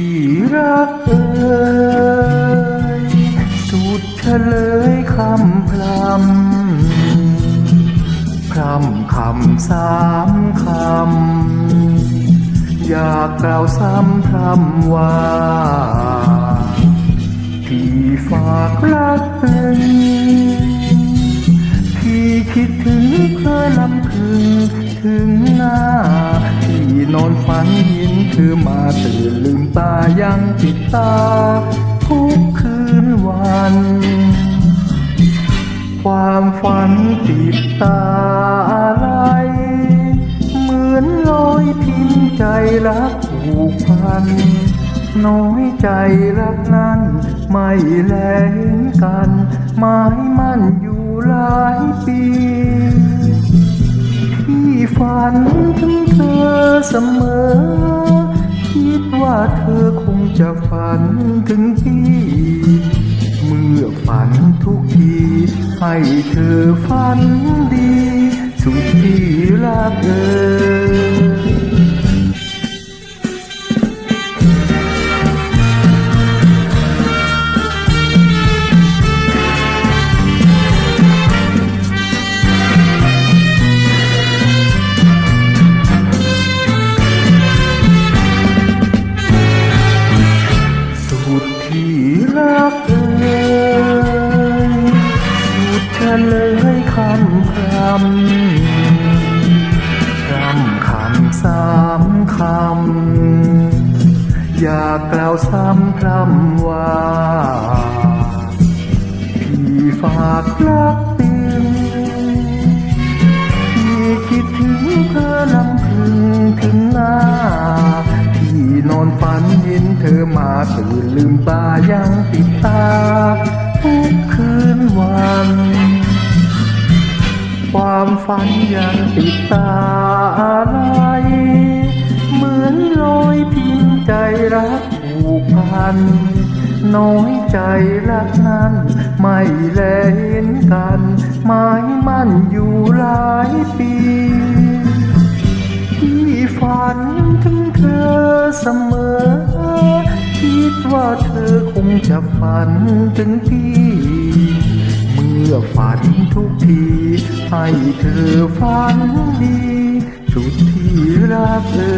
ที่รักเอ่ยสุดเฉลยคำพลำพลำคำสามคำ อยากกล่าวซ้ำพรำว่า ที่ฝากรักเอ่ยที่คิดถึงเพื่อลำพึงถึงหน้า นอนฝันเห็นเธอมาตื่นลืมตายังติดตา ทุกคืนวัน ความฝันติดตาอะไร เหมือนรอยพิมพ์ใจรักผูกพัน น้อยใจรักนั้นไม่แลเห็นกันหมายมั่นอยู่หลายปี ฝันถึงเธอเสมอ คิดว่าเธอคงจะฝันถึงที่ เมื่อฝันทุกที ให้เธอฝันดี สุดที่รักเออ สุดที่รักเอ่ยสุดเฉลยคำคำคำคำสามคำ อยากกล่าวซ้ำพร่ำว่า พี่ฝากรักเป็นพี่คิดถึงเธอลำพึงถึงหน้าพี่นอนฝันเห็นเธอมาตื่น ลืมตายังติดตา ทุกคืนวัน ความฝันยังติดตาอะไรเหมือนรอยพิมพ์ใจรักผูกพัน น้อยใจรักนั้น ไม่แลเห็นกันหมายมั่นอยู่หลายปีที่ฝันถึงเธอเสมอ ดว่าเธอคงจะฝันถึงพี่ เมื่อฝันทุกที ให้เธอฝันดี สุดที่รักเออ